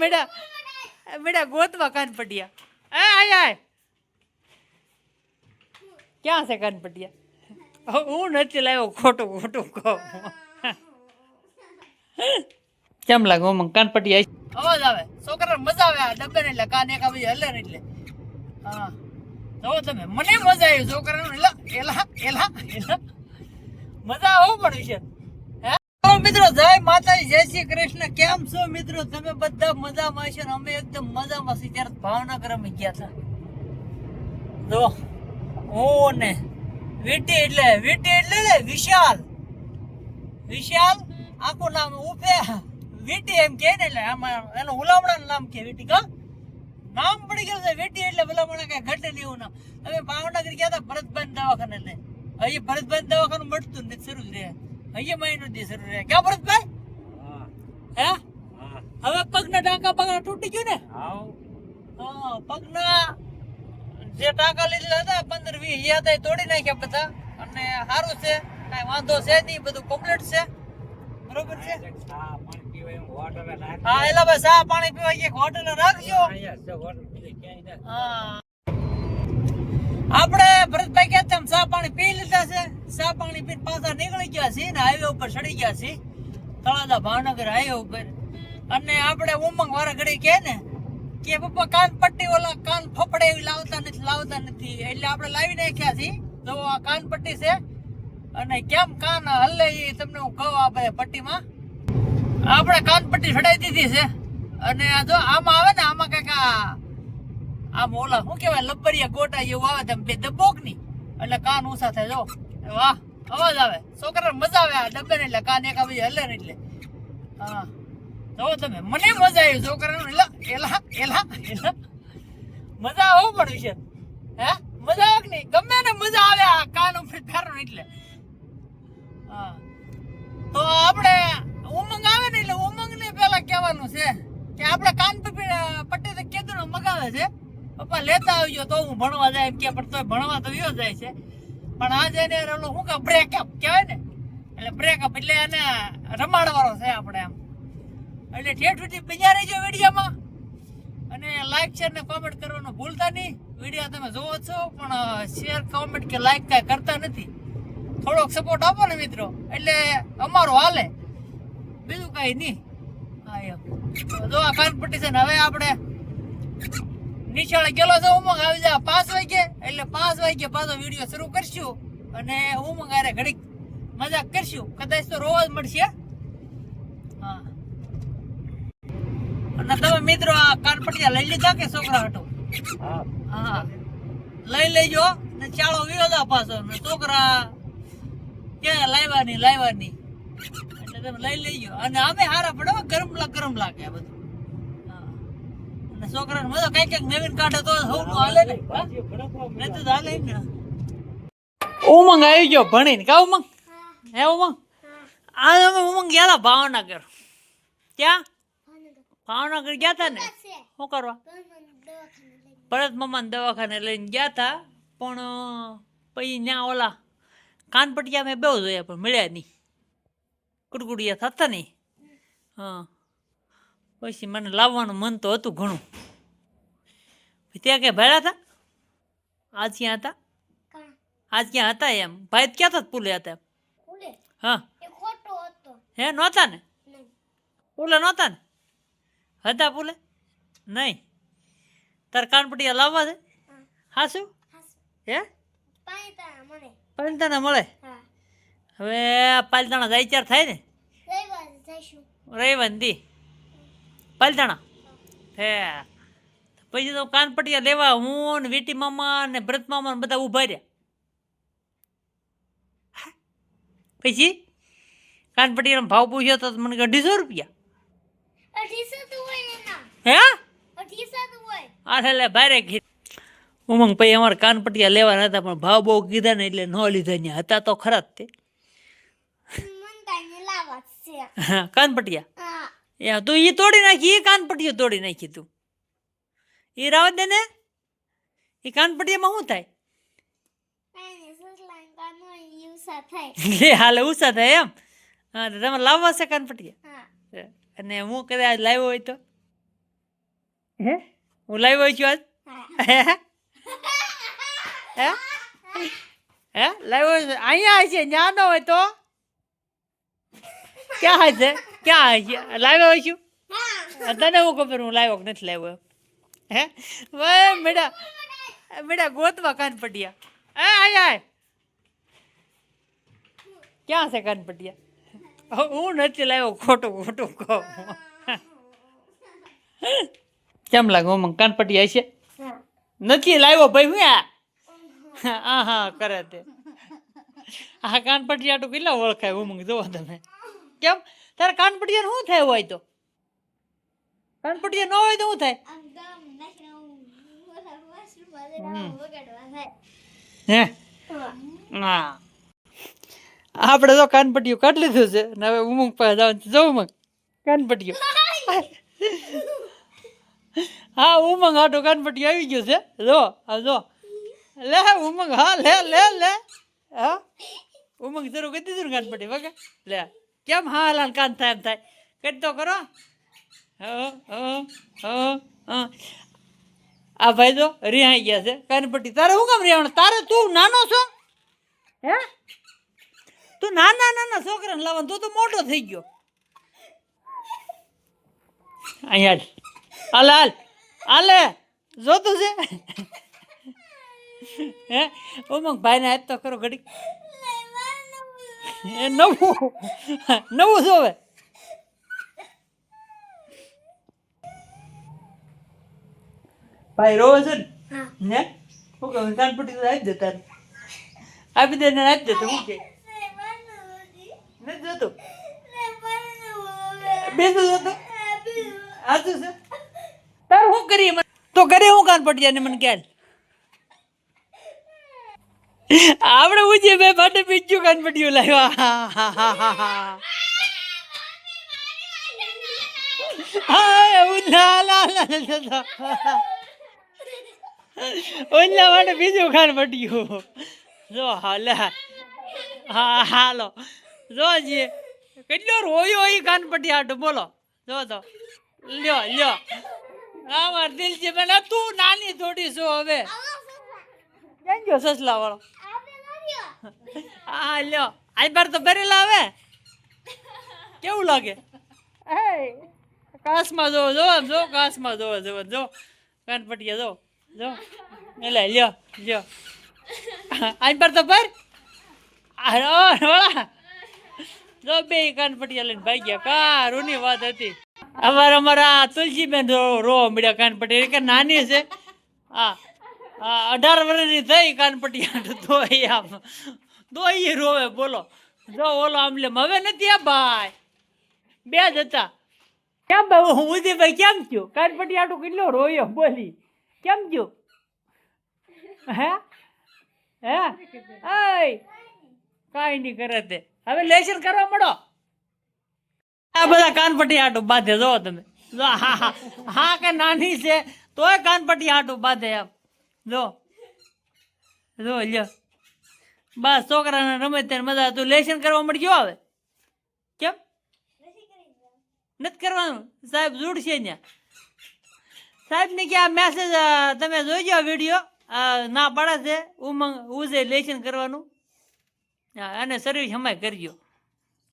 મેડા. મેડા, ગોતવા કાન પટિયા એ આય આય. ક્યાં છે કાન પટિયા હું નથી લાવ્યો, ખોટું ખોટું કહું. કેમ લાગે, હું કાન પટિયા અવાજ આવે. છોકરા મજા આવે આ ડબ્બે એટલે, કાન એક આવી હલે એટલે. હા. જો તમે, મને મજા આવી, છોકરાનું એલા એલા એલા મજા આવું પડ્યું છે મિત્રો, જય માતાજી, જય શ્રી કૃષ્ણ. કેમ છો મિત્રો? તમે બધા મજામાં છો અમે એકદમ મજામાં છીએ. ત્યારે ભાવનગર અમે ગયા હતા. તો હું ને વીટી એટલે વીટી એટલે વિશાલ. વિશાલ, આખું નામ ઉફે. વીટી એમ કે ને એટલે આમાં એનું ઉલામણા નામ કે વીટી, કા? નામ પડી ગયું છે વીટી એટલે ભલામણા કઈ ઘટે નહીં એવું નામ. અમે ભાવનગર ગયા હતા ભરતભાઈ દવાખાને લઈ. અહીં ભરતભાઈ દવાખાનું મળતું નથી શરૂ જ રહે અહીંયા મહિનો દી શરૂ રહે ક્યાં ભરતભાઈ? હે. હવે પગના ટાંકા પગના તૂટી ગયું ને? હા પગના જે ટાંકા લીધેલા હતા પંદર વીસ હજાર હતા તોડી નાખ્યા બધા. અને સારું છે કાંઈ વાંધો છે નહીં બધું કમ્પ્લીટ છે. બરોબર છે? હા એલા ભાઈ ચા પાણી પીવા એક હોટલ રાખજો. હા આપણે ભરતભાઈ કે તેમ ચા પાણી પી લીધા છે ચા પાણી પીને પાછા નીકળી ગયા છીએ ને હાઈવે ઉપર ચડી ગયા છે. તળાજા ભાવનગર હાઈવે ઉપર. અને આપણે ઉમંગ વાળા ઘડી કે ને કે, પપ્પા, કાન પટ્ટી ઓલા કાન ફફડે એવી લાવતા નથી લાવતા નથી. એટલે આપણે લાવી નાખ્યા છીએ જો આ કાન પટ્ટી છે, અને કેમ કાન હલે એ તમને હું કહું આ ભાઈ પટ્ટીમાં. આપણે કાન પટ્ટી ચડાઈ દીધી છે. અને આ જો આમાં આવે ને, આમાં કંઈક આમ ઓલા શું કહેવાય લબ્બરિયા ગોટા એવું આવે તેમ બે દબોકની એટલે કાન ઊંચા થાય, જો. વાહ. અવાજ આવે. છોકરા મજા આવે આ ડબ્બે એટલે કાન એક આવી હલે ને એટલે. હા. જો તમે, મને મજા આવી છોકરાનું. એલા એલા એલા એલા. મજા આવું પડ્યું છે. હે? મજા આવે નહીં? ગમે ને મજા આવે આ કાન ઉપર ફેરો એટલે. હા. તો આપણે ઉમંગ આવે ને એટલે ઉમંગ ને પેલા કહેવાનું છે કે આપણે કાન પટ્ટી તો કેદુનો મગાવે છે. પપ્પા લેતા આવજો તો હું ભણવા જાય એમ કે પણ તોય ભણવા તો વિયો જાય છે. પણ આજે એને ઓલો શું કે બ્રેકઅપ કહેવાય ને? એટલે બ્રેકઅપ એટલે એને રમાડવાનો છે આપણે આમ એટલે ઠેઠ સુધી બીજા રહીજો વિડીયોમાં. અને લાઈક શેર ને કોમેન્ટ કરવાનું ભૂલતા નહીં. વીડિયો તમે જોવો છો, પણ શેર કોમેન્ટ કે લાઈક કાંઈ કરતા નથી. થોડોક સપોર્ટ આપો ને મિત્રો. એટલે અમારો હાલે. બીજું કાંઈ નહીં. હા જો આ કાનપટ્ટી છે ને, હવે આપણે નિશાળે ગયેલો છે ઉમંગ આવી જાય પાંચ વાગે એટલે પાંચ વાગે પાછો વીડિયો શરૂ કરશું અને ઉમંગ આરે ઘડીક મજાક કરશું. કદાચ તો રોજ મળશે. હા. અને તમે મિત્રો આ કાનપટિયા લઈ લીધા કે છોકરા હટો હા. લઈ લેજો ને ચાળો વિયોદા પાછો ને છોકરા કે લાવવાની લાવવાની એટલે તમે લઈ લેજો. અને અમે હારા પડે ગરમ ગરમ લાગે આ બધું. છોકરાને મજા કંઈક નવીન કાઢે તો સૌનું ઉમંગ આવી ગયો ભણીને. કા ઉમંગ? હે ઉમંગ? આ અમે ઉમંગ ગયા હતા ભાવનગર. ક્યાં? ભાવનગર ગયા હતા ને? શું કરવા? ભરત મામાને દવાખાને લઈને ગયા હતા પણ પછી ત્યાં ઓલા કાનપટિયા મેં બહુ જોયા, પણ મળ્યા નહીં કુડકુડિયા થતા નહીં હા. પછી મને લાવવાનું મન તો હતું ઘણું. ત્યાં ક્યાં ભાડા હતા? આજ ક્યાં હતા? આજ ક્યાં હતા એમ? ભાઈ ક્યાં હતા? પુલે હતા? હા. હે નહોતા ને? પુલે નહોતા ને? હતા પુલે? નહીં. તાર કાનપટિયા લાવવા છે હા. શું હે? પાલતાના મળે. હવે પાલિતાણા જાય ચાર થાય ને? રવિવાર દી. પાલતાણા હે. પછી તો કાનપટિયા લેવા હું ને વીટી મામા ને ભરત મામા ને બધા ઊભા રહ્યા. પછી કાનપટિયાનો ભાવ પૂછ્યો તો મને અઢીસો રૂપિયા. હે? આ એટલે ભારે ઘી. ઉમંગ પછી અમારે કાનપટિયા લેવાના હતા પણ ભાવ બહુ કીધા ને એટલે ન લીધા ને હતા તો ખરા જ તે. હા કાનપટિયા એ તું એ તોડી નાખી એ કાનપટ્ટીઓ તોડી નાખી તું. એ રાવત દે ને એ કાનપટ્ટીયામાં શું થાય? હાલે ઉષા થાય એમ? હા તમે લાવવા છે કાનપટ્ટીયા અને હું કદાચ લાવ્યો હોય તો? હે? હું લાવ્યો હોય છું આજ? હે. હે હે? લાવ્યો છે? અહીંયા છે ન હોય તો? ક્યાં છે ક્યાં લાવ્યો છું તને હું ખબર હું લાવ્યો કે નથી લાવ્યો? હે? વે મેડા મેડા ગોતવા કાન પટિયા એ આય આય. ક્યાં છે કાન પટિયા હું નથી લાવ્યો ખોટું ખોટું કહું. કેમ લાગે હું કાન પટિયા છે નથી લાવ્યો ભાઈ હું આ? હા હા કરે તે. આ કાન પટિયા તો કેટલા ઓળખાય ઉમંગ જોવો તમે. કેમ? તારે કાન શું થાય હોય તો? કાનપટિયા ન હોય તો શું થાય? હે? હા. આપણે તો કાનપટિયું કાઢ લીધું છે ને હવે ઉમંગ પાસે જવાનું છે. જો ઉમંગ. કાનપટ્ટીઓ હા, ઉમંગ આટો કાનપટ્ટીઓ આવી ગયું છે. જો, આ જો. લે, ઉમંગ. હા, લે લે લે. હા? ઉમંગ જરૂર કહી દીધું ને કાનપટ્ટી વગે લે. કેમ હા હાલ કાન થાય એમ થાય? કરી તો કરો. આ ભાઈ તો રિહાઈ ગયા છે. કાનપટ્ટી, તારે શું કામ રહેવાનું તારે તું નાનો છો? હે? તું નાના નાના છોકરાને લાવવાનું? તું તો મોટો થઈ ગયો. અહીંયા હાલ. હાલ, હાલે. જોતું છે? હે? ઉમંગ ભાઈને આજ તો કરો ઘડી એ નવું. નવું જોવે ભાઈ રોવે છે ને? હે. હું કહું કાનપટ્ટી તો આપી દે તારે આપી દે ને આપી દે તો હું કે? નથી જોતું. બેસું જોતું. હાચું છે? તાર શું કરીએ? મને તો ઘરે હું કાનપટ્ટી ને મને ક્યાં આપણે ઉજે બે માટે બીજું કાનપટ્ટીઓ લાવ્યા ઓલા માટે બીજું ખાન પટ્યું જો, હાલે. હા, હાલો. જો, જે. કેટલો રોયો એ કાન પટ્ટી હાટો, બોલો. જો તો લ્યો લ્યો. હા માર દિલ છે મને તું નાની થોડી છો હવે. ક્યાં ગયો સસલા વાળો હા લ્યો, આઈ બાર તો ભરેલા હવે કેવું લાગે? કાસમાં જો જો જો કાસમાં જો જો જો. કાનપટિયા, જો જો. એટલે લ્યો લ્યો. આઈ પર તો ભર. વળા જો બે કાનપટિયા લઈને ભાઈ ગયા કારુની વાત હતી. અમારે, અમારા તુલસીબેન રો મળ્યા કાનપટિયા. કે નાની છે. હા. અઢાર વર્ષની થઈ કાનપટિયા ધોઈ આમ. ધોઈ રોવે, બોલો. જો ઓલો આમલે હવે નથી આ ભાઈ. બે જ હતા. કેમ ભાઈ, હું ઉદયભાઈ કેમ છું કાનપટી આટું કેટલો રોયો, બોલી. કેમ છું હે? હે? કાંઈ નહીં કરે તે. હવે લેશન કરવા મળો. આ બધા કાનપટ્ટી આટું બાંધે જો તમે હા હા હા કે નાની છે, તોય કાનપટ્ટી આટું બાંધે એમ. જો જો લ્યો. બસ છોકરાને રમે ત્યારે મજા તું લેશન કરવા મળ્યો આવે? કેમ? નથી કરવાનું. સાહેબ જોડશે ત્યાં સાહેબને કે આ મેસેજ તમે જોઈજો આ વીડિયો ના પાડે છે. ઉમંગ ઉજે લેશન કરવાનું. હા, અને સર્વિસ હમાય કરજો.